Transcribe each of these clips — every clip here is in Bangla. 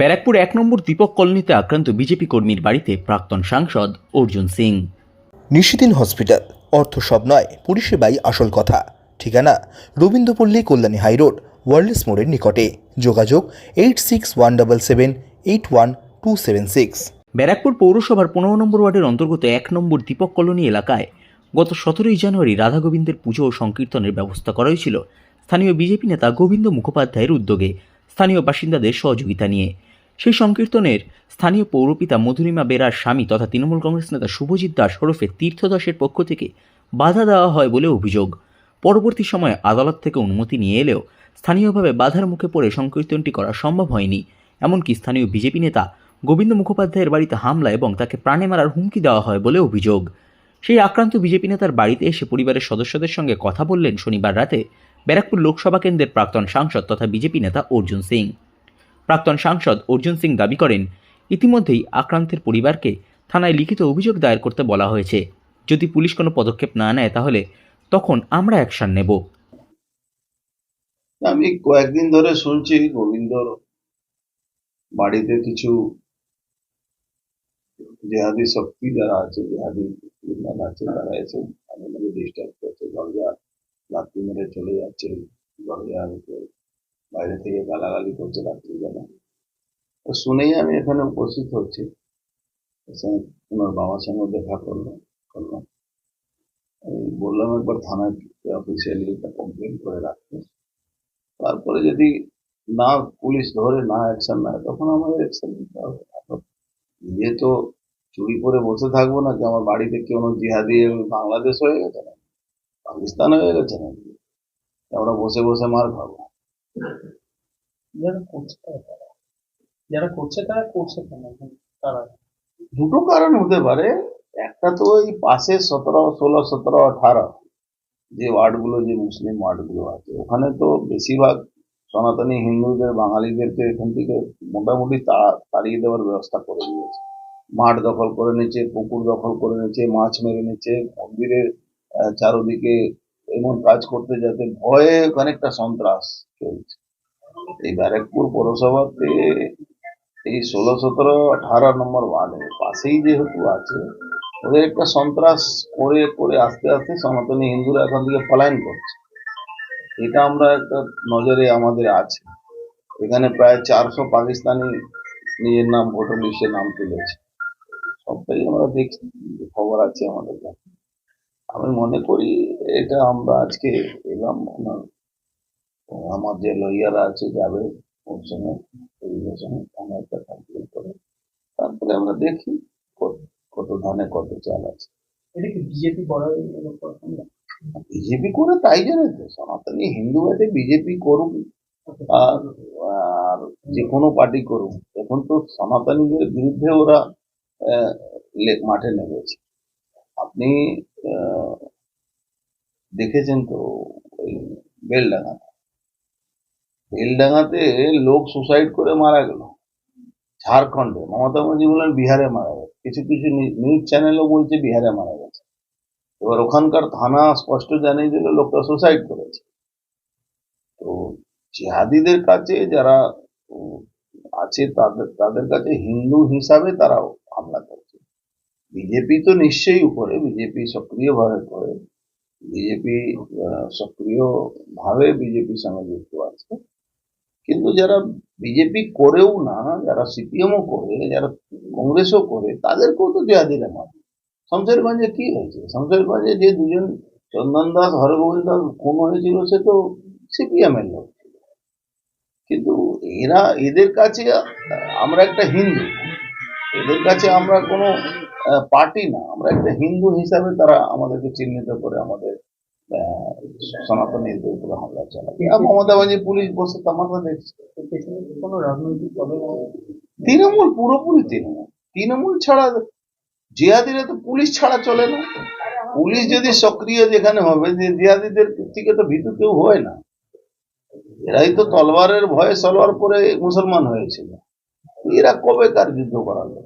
ব্যারাকপুর এক নম্বর দীপক কলোনিতে আক্রান্ত বিজেপি কর্মীর বাড়িতে প্রাক্তন সাংসদ অর্জুন সিং। নিশিদিন হসপিটাল অর্থ সব নয় পরিষেবাই আসল কথা। ঠিকানা রবীন্দ্রপল্লী কল্যাণী হাইরোড ওয়ার্ল্ডস মোড়ের নিকটে। যোগাযোগ eight six one double seven eight one two seven six. Barrackpore পৌরসভার পনেরো নম্বর ওয়ার্ডের অন্তর্গত এক নম্বর দীপক কলোনি এলাকায় গত সতেরোই জানুয়ারি রাধা গোবিন্দের পুজো ও সংকীর্তনের ব্যবস্থা করা হয়েছিল। স্থানীয় বিজেপি নেতা গোবিন্দ মুখোপাধ্যায়ের উদ্যোগে স্থানীয় বাসিন্দাদের সহযোগিতা নিয়ে। সেই সংকীর্তনের স্থানীয় পৌরপিতা মধুরিমা বেরার স্বামী তথা তৃণমূল কংগ্রেস নেতা শুভজিৎ দাস ওরফে তীর্থদাসের পক্ষ থেকে বাধা দেওয়া হয় বলে অভিযোগ। পরবর্তী সময়ে আদালত থেকে অনুমতি নিয়ে এলেও স্থানীয়ভাবে বাধার মুখে পড়ে সংকীর্তনটি করা সম্ভব হয়নি। এমনকি স্থানীয় বিজেপি নেতা গোবিন্দ মুখোপাধ্যায়ের বাড়িতে হামলা এবং তাকে প্রাণে মারার হুমকি দেওয়া হয় বলে অভিযোগ। সেই আক্রান্ত বিজেপি নেতার বাড়িতে এসে পরিবারের সদস্যদের সঙ্গে কথা বললেন শনিবার রাতে ব্যারাকপুর লোকসভা কেন্দ্রের প্রাক্তন সাংসদ তথা বিজেপি নেতা অর্জুন সিং। প্রাক্তন সাংসদ অর্জুন সিং দাবি করেন, ইতিমধ্যেই আক্রান্তের পরিবারকে থানায় লিখিত অভিযোগ দায়ের করতে বলা হয়েছে। যদি পুলিশ কোনো পদক্ষেপ না নেয় তাহলে তখন আমরা অ্যাকশন নেব। আমি কয়েকদিন ধরে শুনছি গোবিন্দর বাড়িতে কিছু জেহাদি শক্তি যারা আছে, জেহাদি আছে, তারা এসে আমাদের ডিস্টার্ব করছে। দরজা লাত্তি মেরে চলে যাচ্ছে, দরজা বাইরে থেকে গালাগালি করছে রাত্রিবেলা তো শুনেই আমি এখানে উপস্থিত হচ্ছি। এসে ওনার বাবার সঙ্গে দেখা করলাম আমি বললাম, একবার থানায় অফিসিয়ালি একটা কমপ্লেন করে রাখতে। তারপরে যদি না পুলিশ ধরে, না অ্যাকশন নেয়, তখন আমাদের অ্যাকশন নিতে হবে। নিজে তো চুরি করে বসে থাকব না যে আমার বাড়িতে কেউ জিহাদি বাংলাদেশ হয়ে গেছে না পাকিস্তান হয়ে গেছে না আমরা বসে বসে মার খাব। কারা? যারা করছে তারা করছে কেন? তারা দুটো কারণ হতে পারে। একটা তো এই পাশে সতেরো, ষোলো, সতেরো, আঠারো যে ওয়ার্ডগুলো, যে মুসলিম ওয়ার্ডগুলো আছে, ওখানে তো বেশিরভাগ সনাতনী হিন্দুদের, বাঙালিদেরকে এখান থেকে মোটামুটি তাড়িয়ে দেওয়ার ব্যবস্থা করে দিয়েছে। মাঠ দখল করে নিচ্ছে পুকুর দখল করে নিচ্ছে মাছ মেরে নিচ্ছে মন্দিরের চারদিকে এমন কাজ করতে যাতে ভয়ে অনেকটা সন্ত্রাস চলছে। এই ব্যারাকপুর পৌরসভাতে এই ষোলো সতেরো আঠারো নম্বর ওয়ার্ডের পাশেই যেহেতু আছে, ওদের একটা সন্ত্রাস করে করে আস্তে আস্তে সনাতনী হিন্দুরা এখান থেকে পলায়ন করছে। এটা আমরা একটা নজরে আমাদের আছে। এখানে প্রায় চারশো পাকিস্তানি নিজের নাম ভোটার লিস্টে নাম তুলেছে। সবটাই আমরা দেখছি খবর আছে আমাদের কাছে। আমি মনে করি এটা আমরা আজকে এলাম আমার যে লয়াররা আছে, যাবে। আমরা একটা করে। তারপরে আমরা দেখি কত- ধানে কত চাল আছে। এটা কি বিজেপি বড়? বিজেপি করে তাই জানে তো সনাতনী হিন্দু আছে বিজেপি করুক আর আর যে কোনো পার্টি করুক। এখন তো সনাতনীদের বিরুদ্ধে ওরা মাঠে নেমেছে। আপনি আহ, দেখেছেন তো ওই বেলডাঙ্গা বেলডাঙ্গাতে লোক সুসাইড করে মারা গেল। ঝাড়খণ্ডে। মমতা ব্যানার্জি বললেন, বিহারে মারা গেছে। কিছু কিছু নিউজ চ্যানেলও বলছে, বিহারে মারা গেছে। এবার ওখানকার থানা স্পষ্ট জানিয়ে দিল, লোকটা সুসাইড করেছে। তো জিহাদিদের কাছে যারা আছে, তাদের তাদের কাছে হিন্দু হিসাবে তারা হামলা করছে। বিজেপি তো নিশ্চয়ই উপরে, বিজেপি সক্রিয়ভাবে করে বিজেপি সক্রিয় ভাবে বিজেপির সঙ্গে যুক্ত আছে। কিন্তু যারা বিজেপি করেও না, যারা সিপিএমও করে, যারা কংগ্রেসও করে, তাদেরকেও তো জিহাদিরা মারে শমশেরগঞ্জে কি হয়েছে শমশেরগঞ্জে যে দুজন চন্দন দাস, হরগোবিন্দ দাস, খুন হয়েছিল, সে তো সিপিএম এর লোক। কিন্তু এরা, এদের কাছে আমরা একটা হিন্দু। এদের কাছে আমরা কোনো পার্টি না। আমরা একটা হিন্দু হিসাবে তারা আমাদেরকে চিহ্নিত করে আমাদের আহ, সনাতনীদের উপরে হামলা চালায় মমতা পুলিশ বসে তামাশা দেখছে কোনো রাজনৈতিক দলের তৃণমূল পুরোপুরি তৃণমূল। তৃণমূল ছাড়া জিহাদিরা তো পুলিশ ছাড়া চলে না। পুলিশ যদি সক্রিয় যেখানে হবে যে জিহাদিদের থেকে তো ভীতু কেউ হয় না। এরাই তো তলোয়ারের ভয়ে সলোয়ার পরে মুসলমান হয়েছিল। এরা কবে কার যুদ্ধ করালো?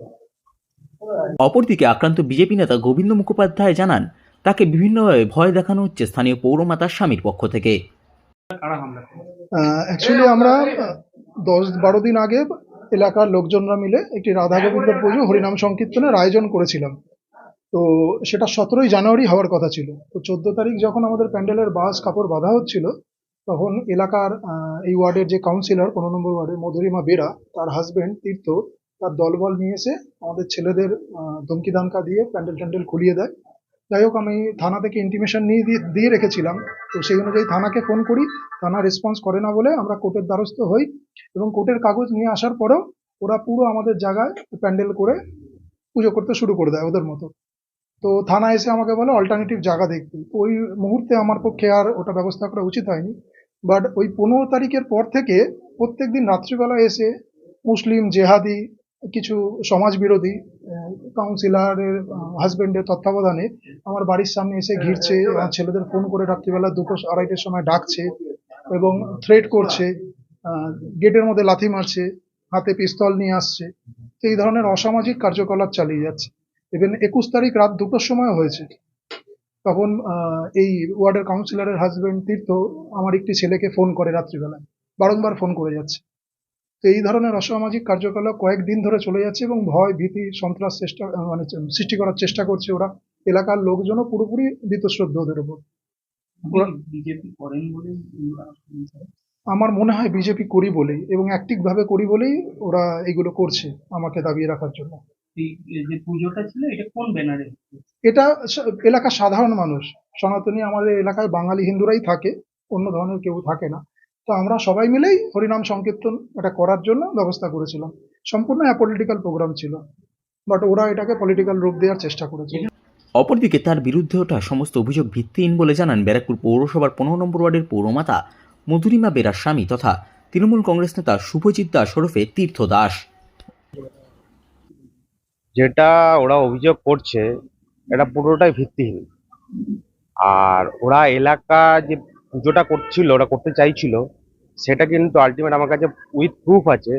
অপরদিকে আক্রান্ত বিজেপি নেতা গোবিন্দ মুখোপাধ্যায় জানান তাকে বিভিন্নভাবে ভয় দেখানো হচ্ছে স্থানীয় পৌরমাতার স্বামীর পক্ষ থেকে। অ্যাকচুয়ালি আমরা দশ বারো দিন আগে এলাকার লোকজনরা মিলে একটি রাধা গোবিন্দ পুজো হরিনাম সংকীর্তনের আয়োজন করেছিলাম। তো সেটা সতেরোই জানুয়ারি হওয়ার কথা ছিল। তো চোদ্দ তারিখ যখন আমাদের প্যান্ডেলের বাস কাপড় বাঁধা হচ্ছিল তখন এলাকার আহ, এই ওয়ার্ডের যে কাউন্সিলর পনেরো নম্বর ওয়ার্ডের মধুরিমা বেরা তার হাজবেন্ড তীর্থ তার দলবল নিয়ে এসে আমাদের ছেলেদের আহ, ধমকি দামকা দিয়ে প্যান্ডেল ট্যান্ডেল খুলিয়ে দেয়। যাই হোক, আমি থানা থেকে ইন্টিমেশন নিয়ে দিয়ে রেখেছিলাম। তো সেই অনুযায়ী থানাকে ফোন করি, থানা রেসপন্স করে না বলে আমরা কোর্টের দ্বারস্থ হই এবং কোর্টের কাগজ নিয়ে আসার পরেও ওরা পুরো আমাদের জায়গায় প্যান্ডেল করে পুজো করতে শুরু করে দেয় ওদের মতো। তো থানা এসে আমাকে বলে অল্টারনেটিভ জায়গা দেখতে ওই মুহূর্তে আমার পক্ষে আর ওটা ব্যবস্থা করা উচিত হয়নি। বাট ওই পনেরো তারিখের পর থেকে প্রত্যেকদিন রাত্রিবেলা এসে মুসলিম জেহাদি কিছু সমাজ বিরোধী কাউন্সিলরের হাজবেন্ডের তত্ত্বাবধানে আমার বাড়ির সামনে এসে ঘিরছে ছেলেদের ফোন করে রাত্রিবেলা দুটো আড়াইটের সময় ডাকছে এবং থ্রেট করছে গেটের মধ্যে লাথি মারছে, হাতে পিস্তল নিয়ে আসছে। তো এই ধরনের অসামাজিক কার্যকলাপ চালিয়ে যাচ্ছে। ইভেন একুশ তারিখ রাত দুটোর সময় হয়েছে। তখন এই ওয়ার্ডের কাউন্সিলরের হাজবেন্ড তীর্থ আমার একটি ছেলেকে ফোন করে রাত্রিবেলায়। বারংবার ফোন করে যাচ্ছে। তো এই ধরনের অসামাজিক কার্যকলাপ কয়েকদিন ধরে চলে যাচ্ছে এবং ভয় ভীতি সন্ত্রাস চেষ্টা মানে সৃষ্টি করার চেষ্টা করছে ওরা। এলাকার লোকজনও পুরোপুরি বীতশ্রদ্ধ ওদের উপর বিজেপি করেন বলে আমার মনে হয় বিজেপি করি বলেই এবং অ্যাক্টিভ ভাবে করি বলেই ওরা এগুলো করছে আমাকে দাবিয়ে রাখার জন্য। যে পুজোটা ছিল এটা কোন ব্যানারে? এটা এলাকার সাধারণ মানুষ। সনাতনী আমাদের এলাকায় বাঙালি হিন্দুরাই থাকে অন্য ধরনের কেউ থাকে না। তো আমরা সবাই মিলেই হরিনাম সংকীর্তন এটা করার জন্য ব্যবস্থা করেছিলাম। সম্পূর্ণ অ্যাপলিটিক্যাল প্রোগ্রাম ছিল। বাট ওরা এটাকে পলিটিক্যাল রূপ দেওয়ার চেষ্টা করেছে। অপরদিকে তার বিরুদ্ধে ওঠা সমস্ত অভিযোগ ভিত্তিহীন বলে জানান ব্যারাকপুর পৌরসভার পনেরো নম্বর ওয়ার্ডের পৌরমাতা মধুরিমা বেরার স্বামী তথা তৃণমূল কংগ্রেস নেতা শুভজিৎ দাস ওরফে তীর্থ দাস। যেটা ওরা অভিযোগ করছে এটা পুরোটাই ভিত্তিহীন। আর ওরা এলাকা যে পুজোটা করছিল, ওরা করতে চাইছিল, সেটা কিন্তু আলটিমেট আমার কাছে উইথ প্রুফ আছে।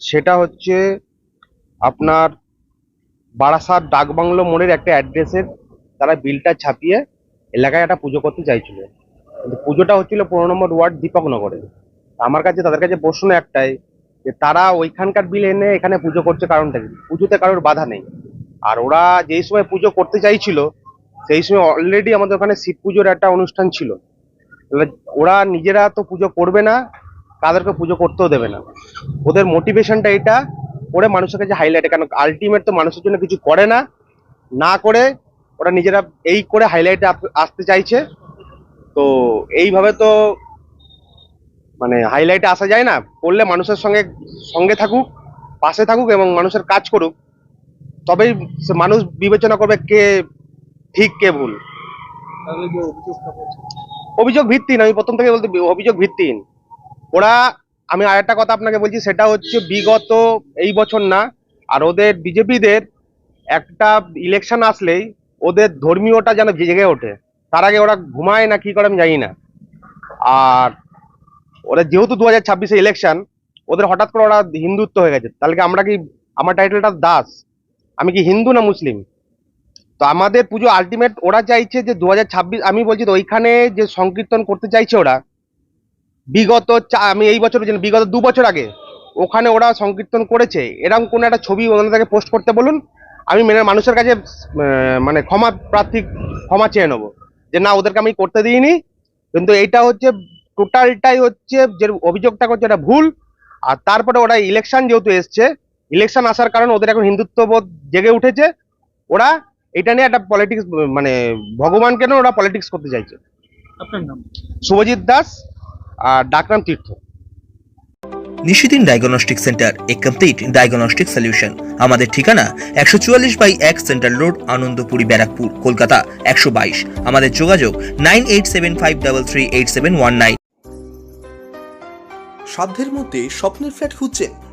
সেটা হচ্ছে আপনার বারাসাত ডাকবাংলো মোড়ের একটা অ্যাড্রেসের তারা বিলটা ছাপিয়ে এলাকায় একটা পুজো করতে চাইছিল। কিন্তু পুজোটা হচ্ছিল পনেরো নম্বর ওয়ার্ড দীপকনগরে। আমার কাছে, তাদের কাছে প্রশ্ন একটাই, যে তারা ওইখানকার বিল এনে এখানে পুজো করছে কারণটা কি? পুজোতে কারোর বাধা নেই। আর ওরা যেই সময় পুজো করতে চাইছিল, সেই সময় অলরেডি আমাদের ওখানে শিব পুজোর একটা অনুষ্ঠান ছিল। ওরা নিজেরা তো পুজো করবে না, তাদেরকে পুজো করতেও দেবে না। ওদের মোটিভেশনটা এটা, করে মানুষের কাছে হাইলাইট কেন আলটিমেট তো মানুষের জন্য কিছু করে না না করে, ওরা নিজেরা এই করে হাইলাইটে আসতে চাইছে। তো এইভাবে তো মানে হাইলাইটে আসা যায় না, করলে মানুষের সঙ্গে সঙ্গে থাকুক, পাশে থাকুক এবং মানুষের কাজ করুক। তবেই মানুষ বিবেচনা করবে কে ঠিক, কে ভুল। অভিযোগ ভিত্তিহীন আমি প্রথম থেকে বলতে অভিযোগ ভিত্তিহীন ওরা, আমি আরেকটা কথা আপনাকে বলছি, সেটা হচ্ছে বিগত এই বছর না, আর ওদের বিজেপিদের একটা ইলেকশন আসলেই ওদের ধর্মীয়টা যেন জেগে ওঠে। তার আগে ওরা ঘুমায় না, কি করে আমি জানি না। আর ওরা যেহেতু দু হাজার ছাব্বিশে ইলেকশন ওদের হঠাৎ করে ওরা হিন্দুত্ব হয়ে গেছে। তাহলে কি আমরা কি, আমার টাইটেলটা দাস? আমি কি হিন্দু না মুসলিম? তো আমাদের পুজো আলটিমেট ওরা চাইছে যে দু হাজার ছাব্বিশ, আমি বলছি তো ওইখানে যে সংকীর্তন করতে চাইছে ওরা, বিগত আমি এই বছর বিগত দু বছর আগে, ওখানে ওরা সংকীর্তন করেছে। এরকম কোন একটা ছবি ওনাদেরকে পোস্ট করতে বলুন, আমি মেনে মানুষের কাছে মানে ক্ষমা প্রার্থী, ক্ষমা চেয়ে নেব। যে না, ওদেরকে আমি করতে দিইনি, কিন্তু এইটা হচ্ছে টোটালটাই হচ্ছে যে অভিযোগটা করছে এটা ভুল, আর তারপরে ওরা ইলেকশন যেহেতু এসছে ইলেকশন আসার কারণে ওদের এখন হিন্দুত্ববোধ জেগে উঠেছে, ওরা এটা নিয়ে একটা পলিটিক্স মানে ভগবানকে নিয়ে ওরা পলিটিক্স করতে চাইছে। আপনার নাম? শুভজিৎ দাস আর ডাকনাম Tirtha. Nishidin diagnostic centre a complete diagnostic solution আমাদের ঠিকানা একশো চুয়াল্লিশ বাই এক সেন্ট্রাল রোড আনন্দপুরি ব্যারাকপুর কলকাতা একশো বাইশ। আমাদের যোগাযোগ nine eight seven five double three eight seven one nine. সাধ্যের মধ্যে স্বপ্নের ফ্ল্যাট খুঁজছেন